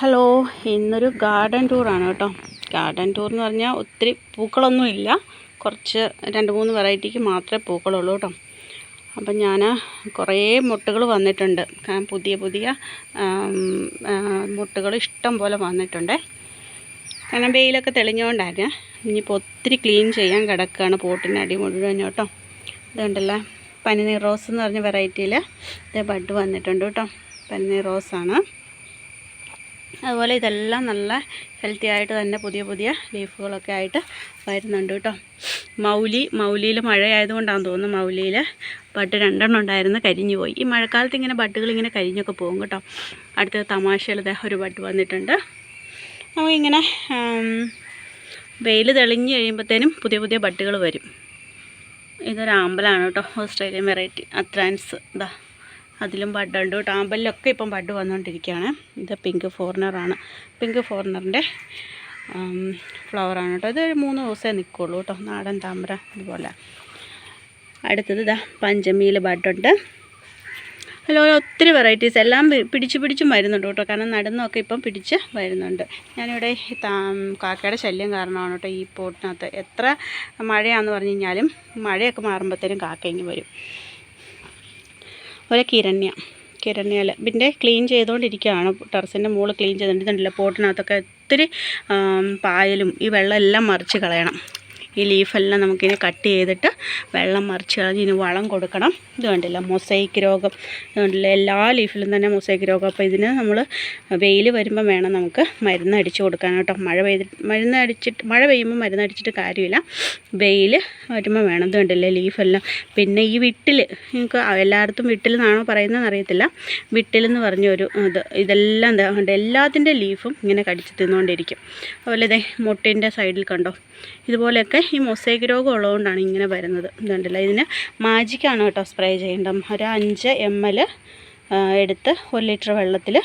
Hello ഇന്നൊരു garden ടൂറാണ് കേട്ടോ. Garden tour എന്ന് പറഞ്ഞാൽ ഒത്തിരി പൂക്കളൊന്നുമില്ല കുറച്ച് രണ്ട് മൂന്ന് വെറൈറ്റിക്ക് മാത്രമേ പൂക്കളുള്ളൂ കേട്ടോ. അപ്പം ഞാൻ കുറേ മുട്ടുകൾ വന്നിട്ടുണ്ട്. പുതിയ പുതിയ മുട്ടുകൾ ഇഷ്ടം പോലെ വന്നിട്ടുണ്ട്. കാരണം വെയിലൊക്കെ തെളിഞ്ഞുകൊണ്ടായിരുന്നു ഇനിയിപ്പോൾ ഒത്തിരി ക്ലീൻ ചെയ്യാൻ കിടക്കുകയാണ് പോട്ടിന്റെ അടി മുഴുവൻ കേട്ടോ. അതുകൊണ്ടല്ല പനിനീർ റോസ് എന്ന് പറഞ്ഞ വെറൈറ്റിയിൽ ഇത് ബഡ് വന്നിട്ടുണ്ട് കേട്ടോ. പനിനീർ റോസാണ്. അതുപോലെ ഇതെല്ലാം നല്ല ഹെൽത്തി ആയിട്ട് തന്നെ പുതിയ പുതിയ ലീഫുകളൊക്കെ ആയിട്ട് വരുന്നുണ്ട് കേട്ടോ. മൗലി മൗലിയിൽ മഴയായതുകൊണ്ടാണെന്ന് തോന്നുന്നു മൗലിയിൽ ബഡ് രണ്ടെണ്ണം ഉണ്ടായിരുന്നു കരിഞ്ഞു പോയി. ഈ മഴക്കാലത്ത് ഇങ്ങനെ ബഡുകൾ ഇങ്ങനെ കരിഞ്ഞൊക്കെ പോകും കേട്ടോ. അടുത്ത തമാശയിൽ ഒരു ബഡ് വന്നിട്ടുണ്ട്. നമുക്കിങ്ങനെ വെയിൽ തെളിഞ്ഞു കഴിയുമ്പോഴത്തേനും പുതിയ പുതിയ ബഡുകൾ വരും. ഇതൊരു ആമ്പലാണ് കേട്ടോ ഓസ്ട്രേലിയൻ വെറൈറ്റി. അത്രാൻസ് ഇതാ അതിലും ബഡ് ഉണ്ട് കേട്ടോ ഇപ്പം ബഡ് വന്നുകൊണ്ടിരിക്കുകയാണ്. ഇത് പിങ്ക് ഫോറിനറാണ് പിങ്ക് ഫോറിനറിന്റെ ഫ്ലവറാണ് കേട്ടോ. ഇത് മൂന്ന് ദിവസമേ നിൽക്കുള്ളൂ കേട്ടോ. നാടൻ താമര ഇതുപോലെ. അടുത്തത് ഇതാ പഞ്ചമിയിൽ ബഡുണ്ട്. അതുപോലെ ഒത്തിരി വെറൈറ്റീസ് എല്ലാം പിടിച്ച് പിടിച്ചും വരുന്നുണ്ട് കേട്ടോ. കാരണം നടന്നൊക്കെ ഇപ്പം പിടിച്ച് വരുന്നുണ്ട്. ഞാനിവിടെ കാക്കയുടെ ശല്യം കാരണമാണ് കേട്ടോ ഈ പോട്ടിനകത്ത്. എത്ര മഴയാണെന്ന് പറഞ്ഞു കഴിഞ്ഞാലും മഴയൊക്കെ മാറുമ്പോഴത്തേനും കാക്ക വരും. ഒരു കിരണ്യ കിരണ്യല പിന്നെ ക്ലീൻ ചെയ്തുകൊണ്ടിരിക്കുകയാണ് ടെറസിന്റെ മുകളിൽ ക്ലീൻ ചെയ്തുകൊണ്ടിരുന്നില്ല പോട്ടിനകത്തൊക്കെ ഒത്തിരി പായലും ഈ വെള്ളം എല്ലാം മറിച്ച് കളയണം. ഈ ലീഫെല്ലാം നമുക്കിനി കട്ട് ചെയ്തിട്ട് വെള്ളം മറിച്ച് കളഞ്ഞ് ഇനി വളം കൊടുക്കണം. ഇത് കണ്ടില്ല മൊസൈക്ക് രോഗം. ഇത് കണ്ടില്ല എല്ലാ ലീഫിലും തന്നെ മൊസൈക്ക് രോഗം. അപ്പോൾ ഇതിന് നമ്മൾ വെയിൽ വരുമ്പോൾ വേണം നമുക്ക് മരുന്ന് അടിച്ച് കൊടുക്കാൻ കേട്ടോ. മഴ പെയ്തിട്ട് മരുന്ന് അടിച്ചിട്ട് മഴ പെയ്യുമ്പോൾ മരുന്ന് അടിച്ചിട്ട് കാര്യമില്ല. വെയിൽ വരുമ്പോൾ വേണം. ഇത് കണ്ടില്ലേ ലീഫെല്ലാം. പിന്നെ ഈ വിട്ടിൽ നിങ്ങൾക്ക് എല്ലായിടത്തും വിട്ടിൽ നിന്നാണോ പറയുന്നതെന്ന് അറിയത്തില്ല. വിട്ടിലെന്ന് പറഞ്ഞൊരു ഇത് ഇതെല്ലാം എന്താ കണ്ടോ എല്ലാത്തിന്റെ ലീഫും ഇങ്ങനെ കടിച്ച് തിന്നുകൊണ്ടിരിക്കും. അതുപോലെ ഇതേ മുട്ടിന്റെ സൈഡിൽ കണ്ടോ? ഇതുപോലെയൊക്കെ ഈ മൊസൈക്ക് രോഗം ഉള്ളതുകൊണ്ടാണ് ഇങ്ങനെ വരുന്നത്. ഇതുണ്ടല്ല ഇതിന് മാജിക്കാണ് കേട്ടോ സ്പ്രേ ചെയ്യേണ്ടത്. ഒരു അഞ്ച് എം എൽ എടുത്ത് ഒരു ലിറ്റർ വെള്ളത്തിൽ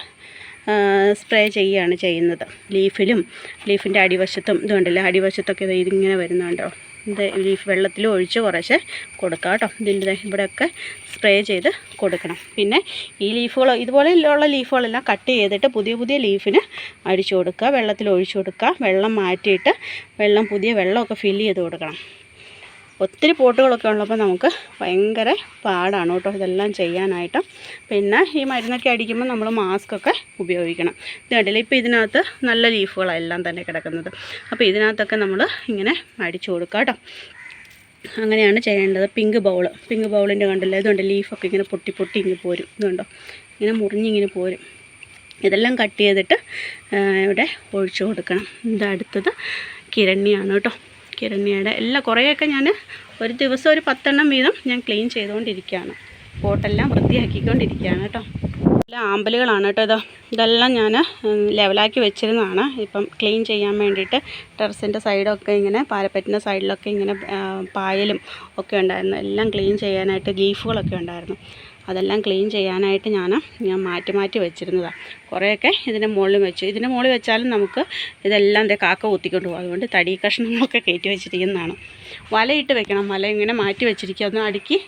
സ്പ്രേ ചെയ്യുകയാണ് ചെയ്യുന്നത്. ലീഫിലും ലീഫിന്റെ അടിവശത്തും ഇതുണ്ടല്ലോ അടിവശത്തൊക്കെ ഇതിങ്ങനെ വരുന്നുണ്ടോ? ഇത് ലീഫ് വെള്ളത്തിൽ ഒഴിച്ച് കുറച്ച് കൊടുക്കുക കേട്ടോ. ഇതിന്റെ ഇവിടെയൊക്കെ സ്പ്രേ ചെയ്ത് കൊടുക്കണം. പിന്നെ ഈ ലീഫുകൾ ഇതുപോലെയുള്ള ലീഫുകളെല്ലാം കട്ട് ചെയ്തിട്ട് പുതിയ പുതിയ ലീഫിന് അടിച്ചു കൊടുക്കുക. വെള്ളത്തിൽ ഒഴിച്ചു കൊടുക്കുക. വെള്ളം മാറ്റിയിട്ട് വെള്ളം പുതിയ വെള്ളമൊക്കെ ഫില്ല് ചെയ്ത് കൊടുക്കണം. ഒത്തിരി പോട്ടുകളൊക്കെ ഉള്ളപ്പോൾ നമുക്ക് ഭയങ്കര പാടാണ് കേട്ടോ ഇതെല്ലാം ചെയ്യാനായിട്ട്. പിന്നെ ഈ മരുന്നൊക്കെ അടിക്കുമ്പോൾ നമ്മൾ മാസ്കൊക്കെ ഉപയോഗിക്കണം. ഇത് കണ്ടില്ല? ഇപ്പോൾ ഇതിനകത്ത് നല്ല ലീഫുകളാണ് എല്ലാം തന്നെ കിടക്കുന്നത്. അപ്പോൾ ഇതിനകത്തൊക്കെ നമ്മൾ ഇങ്ങനെ അടിച്ചു കൊടുക്കുക കേട്ടോ. അങ്ങനെയാണ് ചെയ്യേണ്ടത്. പിങ്ക് ബൗൾ പിങ്ക് ബൗളിന്റെ കണ്ടില്ല? ഇതുണ്ട് ലീഫൊക്കെ ഇങ്ങനെ പൊട്ടി പൊട്ടി ഇങ്ങനെ പോരും. ഇതുണ്ടോ ഇങ്ങനെ മുറിഞ്ഞിങ്ങനെ പോരും. ഇതെല്ലാം കട്ട് ചെയ്തിട്ട് ഇവിടെ ഒഴിച്ചു കൊടുക്കണം. ഇത് അടുത്തത് കിരണ്യാണ് കേട്ടോ. കിരണ്യയുടെ എല്ലാ കുറേയൊക്കെ ഞാൻ ഒരു ദിവസം ഒരു പത്തെണ്ണം വീതം ഞാൻ ക്ലീൻ ചെയ്തുകൊണ്ടിരിക്കുകയാണ്. പോട്ടെല്ലാം വൃത്തിയാക്കിക്കൊണ്ടിരിക്കുകയാണ് കേട്ടോ. എല്ലാം ആമ്പലുകളാണ് കേട്ടോ ഇതോ. ഇതെല്ലാം ഞാൻ ലെവലാക്കി വെച്ചിരുന്നതാണ്. ഇപ്പം ക്ലീൻ ചെയ്യാൻ വേണ്ടിയിട്ട് ടെറസിന്റെ സൈഡൊക്കെ ഇങ്ങനെ പാരപ്പറ്റിന്റെ സൈഡിലൊക്കെ ഇങ്ങനെ പായലും ഒക്കെ ഉണ്ടായിരുന്നു. എല്ലാം ക്ലീൻ ചെയ്യാനായിട്ട് ലീഫുകളൊക്കെ ഉണ്ടായിരുന്നു. അതെല്ലാം ക്ലീൻ ചെയ്യാനായിട്ട് ഞാൻ ഞാൻ മാറ്റി മാറ്റി വെച്ചിരുന്നതാണ് കുറേയൊക്കെ ഇതിന്റെ മുകളിൽ വെച്ചു. ഇതിന്റെ മുകളിൽ വെച്ചാലും നമുക്ക് ഇതെല്ലാം ദേ കാക്ക കുത്തിക്കൊണ്ട് പോകും. അതുകൊണ്ട് തടി കഷ്ണങ്ങളൊക്കെ കയറ്റി വെച്ചിരിക്കുന്നതാണ്. വലയിട്ട് വെക്കണം. വല ഇങ്ങനെ മാറ്റി വെച്ചിരിക്കുക. ഒന്ന് അടുക്കി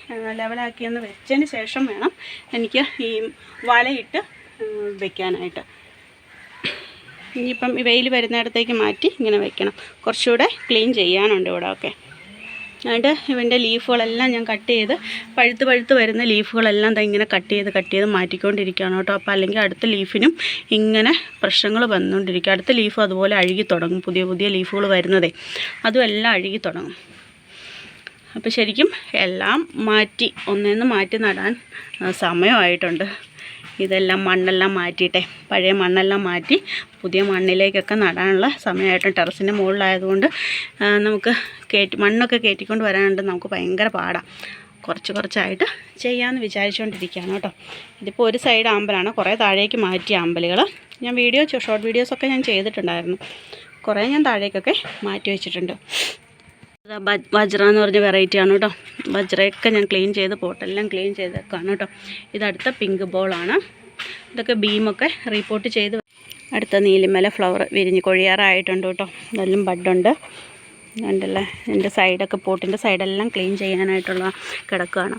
ലെവലാക്കി ഒന്ന് വെച്ചതിന് ശേഷം വേണം എനിക്ക് ഈ വലയിട്ട് വെക്കാനായിട്ട്. ഇനിയിപ്പം വെയിൽ വരുന്നിടത്തേക്ക് മാറ്റി ഇങ്ങനെ വെക്കണം. കുറച്ചുകൂടെ ക്ലീൻ ചെയ്യാനുണ്ട് ഇവിടെ ഒക്കെ. എന്നിട്ട് ഇവന്റെ ലീഫുകളെല്ലാം ഞാൻ കട്ട് ചെയ്ത് പഴുത്ത് പഴുത്ത് വരുന്ന ലീഫുകളെല്ലാം ദാ ഇങ്ങനെ കട്ട് ചെയ്ത് കട്ട് ചെയ്ത് മാറ്റിക്കൊണ്ടിരിക്കുകയാണ് കേട്ടോ. അപ്പോൾ അല്ലെങ്കിൽ അടുത്ത ലീഫിനും ഇങ്ങനെ പ്രശ്നങ്ങൾ വന്നുകൊണ്ടിരിക്കും. അടുത്ത ലീഫ് അതുപോലെ അഴുകി തുടങ്ങും. പുതിയ പുതിയ ലീഫുകൾ വരുന്നതേ. അതും എല്ലാം അഴുകി തുടങ്ങും. അപ്പോൾ ശരിക്കും എല്ലാം മാറ്റി ഒന്നേന്ന് മാറ്റി നടാൻ സമയമായിട്ടുണ്ട്. ഇതെല്ലാം മണ്ണെല്ലാം മാറ്റിയിട്ടെ. പഴയ മണ്ണെല്ലാം മാറ്റി പുതിയ മണ്ണിലേക്കൊക്കെ നടാനുള്ള സമയമായിട്ട് ടെറസിന്റെ മുകളിലായതുകൊണ്ട് നമുക്ക് കയറ്റി മണ്ണൊക്കെ കയറ്റിക്കൊണ്ട് വരാനുണ്ട്. നമുക്ക് ഭയങ്കര പാടാണ് കുറച്ച് കുറച്ചായിട്ട് ചെയ്യാമെന്ന് വിചാരിച്ചുകൊണ്ടിരിക്കുകയാണ് കേട്ടോ. ഇതിപ്പോൾ ഒരു സൈഡ് ആമ്പലാണ്. കുറേ താഴേക്ക് മാറ്റിയ ആമ്പലുകൾ ഞാൻ വീഡിയോ ഷോർട്ട് വീഡിയോസൊക്കെ ഞാൻ ചെയ്തിട്ടുണ്ടായിരുന്നു. കുറേ ഞാൻ താഴേക്കൊക്കെ മാറ്റി വെച്ചിട്ടുണ്ട്. വജ്ര എന്ന് പറഞ്ഞ വെറൈറ്റി ആണ് കേട്ടോ. വജ്രയൊക്കെ ഞാൻ ക്ലീൻ ചെയ്ത് പോട്ടെല്ലാം ക്ലീൻ ചെയ്തേക്കാണ് കേട്ടോ. ഇതടുത്ത പിങ്ക് ബോളാണ് ഇതൊക്കെ ബീമൊക്കെ റിപ്പോർട്ട് ചെയ്ത് അടുത്ത നീലിമല ഫ്ലവർ വിരിഞ്ഞ് കൊഴിയാറായിട്ടുണ്ട് കേട്ടോ. ഇതെല്ലാം ബഡുണ്ട് ഉണ്ടല്ലേ എന്റെ സൈഡൊക്കെ പോട്ടിന്റെ സൈഡെല്ലാം ക്ലീൻ ചെയ്യാനായിട്ടുള്ള കിടക്കുകയാണ്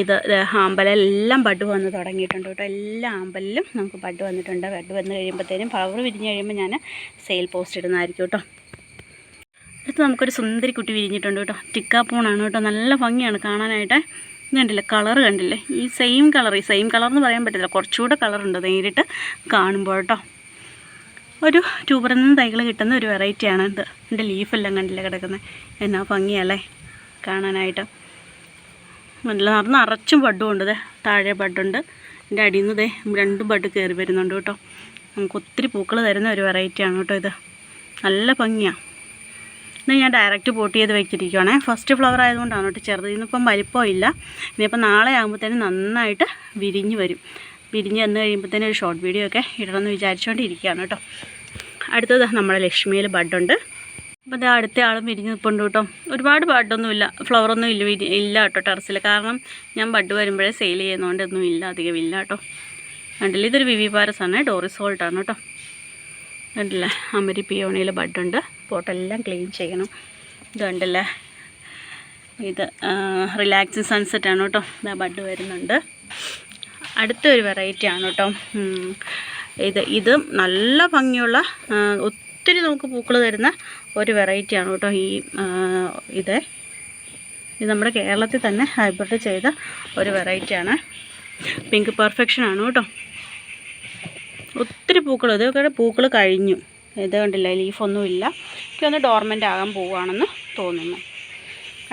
ഇത് ആമ്പലെല്ലാം ബഡ് വന്ന് തുടങ്ങിയിട്ടുണ്ട് കേട്ടോ. എല്ലാ ആമ്പലിലും നമുക്ക് ബഡ് വന്നിട്ടുണ്ട്. ബഡ് വന്ന് കഴിയുമ്പോഴത്തേനും പവർ വിരിഞ്ഞ് കഴിയുമ്പോൾ ഞാൻ സെയിൽ പോസ്റ്റ് ഇടുന്നതായിരിക്കും കേട്ടോ. അടുത്ത് നമുക്കൊരു സുന്ദരി കുട്ടി വിരിഞ്ഞിട്ടുണ്ട് കേട്ടോ. ടിക്കാപ്പൂണാണ് കേട്ടോ. നല്ല ഭംഗിയാണ് കാണാനായിട്ട്. കണ്ടില്ല? കളർ കണ്ടില്ലേ? ഈ സെയിം കളർ ഈ സെയിം കളർ എന്ന് പറയാൻ പറ്റില്ല കുറച്ചുകൂടെ കളറുണ്ട് നേരിട്ട് കാണുമ്പോൾ കേട്ടോ. ഒരു ട്യൂബറിൽ നിന്ന് തൈകൾ കിട്ടുന്ന ഒരു വെറൈറ്റിയാണ് ഇത്. എന്റെ ലീഫെല്ലാം കണ്ടില്ല കിടക്കുന്നത് എന്നാ ഭംഗിയല്ലേ? കാണാനായിട്ട്. നല്ല നടന്ന് അറച്ചും ബഡും ദേ. താഴെ ബഡുണ്ട്. എന്റെ അടിയിൽ നിന്ന് ദേ രണ്ട് ബഡ് കയറി വരുന്നുണ്ട് കേട്ടോ. നമുക്ക് ഒത്തിരി പൂക്കൾ തരുന്ന ഒരു വെറൈറ്റിയാണ് കേട്ടോ ഇത്. നല്ല ഭംഗിയാണ് ഇത് ഞാൻ ഡയറക്റ്റ് പോട്ട് ചെയ്ത് വെച്ചിരിക്കുവാണേ. ഫസ്റ്റ് ഫ്ലവർ ആയതുകൊണ്ടാണ് കേട്ടോ ചെറുത്. ഇന്നിപ്പം വലിപ്പമില്ല ഇനിയിപ്പം നാളെ ആകുമ്പോഴത്തേനും നന്നായിട്ട് വിരിഞ്ഞ് വരും. വിരിഞ്ഞ് വന്ന് തന്നെ ഒരു ഷോർട്ട് വീഡിയോ ഒക്കെ ഇടണമെന്ന് വിചാരിച്ചുകൊണ്ടിരിക്കുകയാണ് കേട്ടോ. അടുത്തത് നമ്മുടെ ലക്ഷ്മിയിൽ ബഡുണ്ട്. അപ്പോൾ അത് അടുത്ത ആളും വിരിഞ്ഞ് നിൽപ്പുണ്ട് കേട്ടോ. ഒരുപാട് ബഡൊന്നുമില്ല. ഫ്ലവറൊന്നും ഇല്ല വിരി ഇല്ല കേട്ടോ ടെറസിൽ. കാരണം ഞാൻ ബഡ് വരുമ്പോഴേ സെയിൽ ചെയ്യുന്നതുകൊണ്ട് ഒന്നും ഇല്ല അധികം ഇല്ല കേട്ടോ. കണ്ടില്ല? ഇതൊരു വിവി പാരസാണ് ഡോറിസോൾട്ടാണ് കേട്ടോ. കണ്ടില്ലേ? അമരി പിയോണിയിൽ ബഡുണ്ട്. പോട്ടെല്ലാം ക്ലീൻ ചെയ്യണം. ഇത് കണ്ടില്ലേ? ഇത് റിലാക്സിങ് സൺസെറ്റാണ് കേട്ടോ. ബഡ് വരുന്നുണ്ട്. അടുത്തൊരു വെറൈറ്റി ആണ് കേട്ടോ. ഇത് ഇത് നല്ല ഭംഗിയുള്ള ഒത്തിരി നമുക്ക് പൂക്കൾ തരുന്ന ഒരു വെറൈറ്റി ആണ് കേട്ടോ ഈ ഇത്. ഇത് നമ്മുടെ കേരളത്തിൽ തന്നെ ഹൈബ്രിഡ് ചെയ്ത ഒരു വെറൈറ്റിയാണ് പിങ്ക് പെർഫെക്ഷൻ ആണ് കേട്ടോ. ഒത്തിരി പൂക്കൾ ഇതൊക്കെ പൂക്കൾ കഴിഞ്ഞു. ഇത് കണ്ടില്ല ലീഫൊന്നുമില്ല ഒന്ന് ഡോർമെന്റ് ആകാൻ പോവുകയാണെന്ന് തോന്നുന്നു.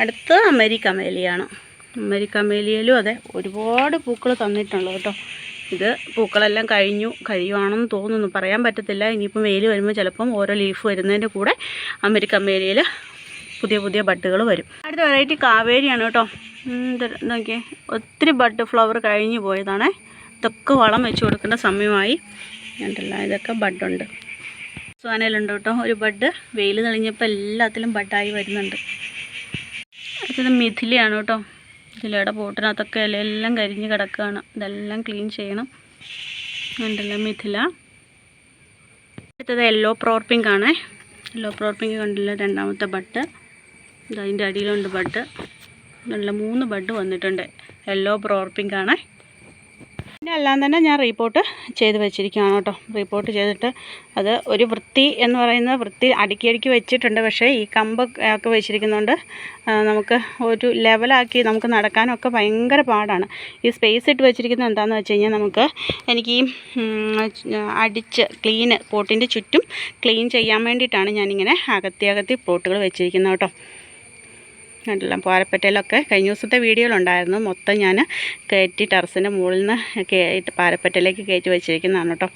അടുത്ത് അമേരിക്ക മേലിയാണ് അമേരിക്ക കമേലിയയിലും അതെ ഒരുപാട് പൂക്കൾ തന്നിട്ടുണ്ട് കേട്ടോ. ഇത് പൂക്കളെല്ലാം കഴിഞ്ഞു കഴിയുവാണെന്ന് തോന്നുന്നു. പറയാൻ പറ്റത്തില്ല. ഇനിയിപ്പം വെയിൽ വരുമ്പോൾ ചിലപ്പം ഓരോ ലീഫ് വരുന്നതിന്റെ കൂടെ അമേരിക്ക മേലിയയിൽ പുതിയ പുതിയ ബട്ടുകൾ വരും. അടുത്ത വെറൈറ്റി കാവേരിയാണ് കേട്ടോ. നോക്കിയേ ഒത്തിരി ബട്ട് ഫ്ലവർ കഴിഞ്ഞു പോയതാണേ. ഇതൊക്കെ വളം വെച്ച് കൊടുക്കേണ്ട സമയമായി. കണ്ടല്ല ഇതൊക്കെ ബഡുണ്ട്. സോനയിലുണ്ട് കേട്ടോ ഒരു ബഡ്. വെയിൽ തെളിഞ്ഞപ്പോൾ എല്ലാത്തിലും ബഡായി വരുന്നുണ്ട്. അടുത്തത് മിഥിലയാണ് കേട്ടോ. മിഥിലയുടെ പോട്ടിനകത്തൊക്കെ ഇലയെല്ലാം കരിഞ്ഞ് കിടക്കുകയാണ്. ഇതെല്ലാം ക്ലീൻ ചെയ്യണം. കണ്ടല്ലോ മിഥില? അടുത്തത് യെല്ലോ പ്രോർപ്പിങ്ക് ആണേ. യെല്ലോ പ്രോർപ്പിങ്ക് കണ്ടില്ല? രണ്ടാമത്തെ ബഡ് ഇത് അതിന്റെ അടിയിലുണ്ട് ബഡ് നല്ല മൂന്ന് ബഡ് വന്നിട്ടുണ്ട്. യെല്ലോ പ്രോർപ്പിങ്ക് ആണേ. പിന്നെ എല്ലാം തന്നെ ഞാൻ റീപ്പോർട്ട് ചെയ്ത് വെച്ചിരിക്കുകയാണ് കേട്ടോ. റീപ്പോർട്ട് ചെയ്തിട്ട് അത് ഒരു വൃത്തി എന്ന് പറയുന്ന വൃത്തി അടുക്കി അടുക്കി വെച്ചിട്ടുണ്ട്. പക്ഷേ ഈ കമ്പ് ഒക്കെ വെച്ചിരിക്കുന്നതുകൊണ്ട് നമുക്ക് ഒരു ലെവലാക്കി നമുക്ക് നടക്കാനൊക്കെ ഭയങ്കര പാടാണ്. ഈ സ്പേസ് ഇട്ട് വെച്ചിരിക്കുന്നത് എന്താണെന്ന് വെച്ച് കഴിഞ്ഞാൽ നമുക്ക് എനിക്ക് ഈ അടിച്ച് ക്ലീന് പോട്ടിന്റെ ചുറ്റും ക്ലീൻ ചെയ്യാൻ വേണ്ടിയിട്ടാണ് ഞാനിങ്ങനെ അകത്തി അകത്തി പോട്ടുകൾ വെച്ചിരിക്കുന്നത് കേട്ടോ. കണ്ടില്ല. പാരപ്പറ്റയിലൊക്കെ കഴിഞ്ഞ ദിവസത്തെ വീഡിയോയിലുണ്ടായിരുന്നു. മൊത്തം ഞാൻ കയറ്റി ടെറസിന്റെ മുകളിൽ നിന്ന് കയറ്റി പാരപ്പറ്റയിലേക്ക് കയറ്റി വെച്ചിരിക്കുന്നതാണ് കേട്ടോ.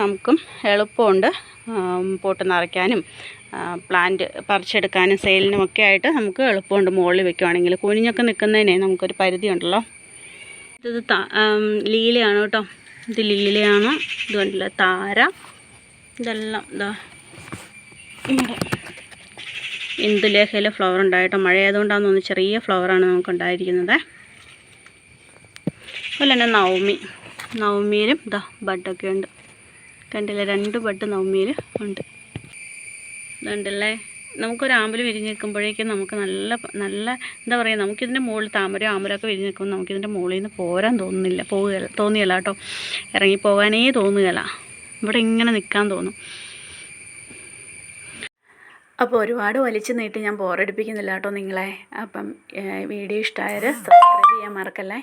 നമുക്കും എളുപ്പമുണ്ട് പോട്ട് നിറയ്ക്കാനും പ്ലാന്റ് പറിച്ചെടുക്കാനും സെയിലിനും ഒക്കെ ആയിട്ട് നമുക്ക് എളുപ്പമുണ്ട് മുകളിൽ വെക്കുവാണെങ്കിൽ. കുനിഞ്ഞൊക്കെ നിൽക്കുന്നതിനെ നമുക്കൊരു പരിധി ഉണ്ടല്ലോ. ഇത് ലീലയാണ് കേട്ടോ. ഇത് ലീലയാണ്. ഇത് കണ്ടില്ല? താര. ഇതെല്ലാം ഇതാ ഇവിടെ. ഇന്ദുലേഖയിൽ ഫ്ലവർ ഉണ്ടായിട്ടോ? മഴയായതുകൊണ്ടാണെന്ന് തോന്നുന്നു ചെറിയ ഫ്ലവറാണ് നമുക്ക് ഉണ്ടായിരിക്കുന്നത് അതുപോലെ തന്നെ നവമി. നവമിയിലും ഇതാ ബഡൊക്കെ ഉണ്ട്. കണ്ടില്ലേ? രണ്ട് ബഡ് നവമിയിൽ ഉണ്ട്. ഇതുണ്ടല്ലേ? നമുക്കൊരു ആമ്പൽ വിരിഞ്ഞ് നിൽക്കുമ്പോഴേക്കും നമുക്ക് നല്ല നല്ല എന്താ പറയുക നമുക്കിതിന്റെ മുകളിൽ താമര ആമ്പലൊക്കെ വിരിഞ്ഞ് നിൽക്കുമ്പോൾ നമുക്കിതിന്റെ മുകളിൽ നിന്ന് പോരാൻ തോന്നുന്നില്ല. പോവുകയില്ല തോന്നിയല്ല കേട്ടോ. ഇറങ്ങിപ്പോകാനേ തോന്നുകയില്ല. ഇവിടെ ഇങ്ങനെ നിൽക്കാൻ തോന്നും. അപ്പോൾ ഒരുപാട് വലിച്ചു നീട്ടി ഞാൻ ബോറടിപ്പിക്കുന്നില്ല കേട്ടോ നിങ്ങളെ. അപ്പം വീഡിയോ ഇഷ്ടമായത് സബ്സ്ക്രൈബ് ചെയ്യാൻ മറക്കല്ലേ?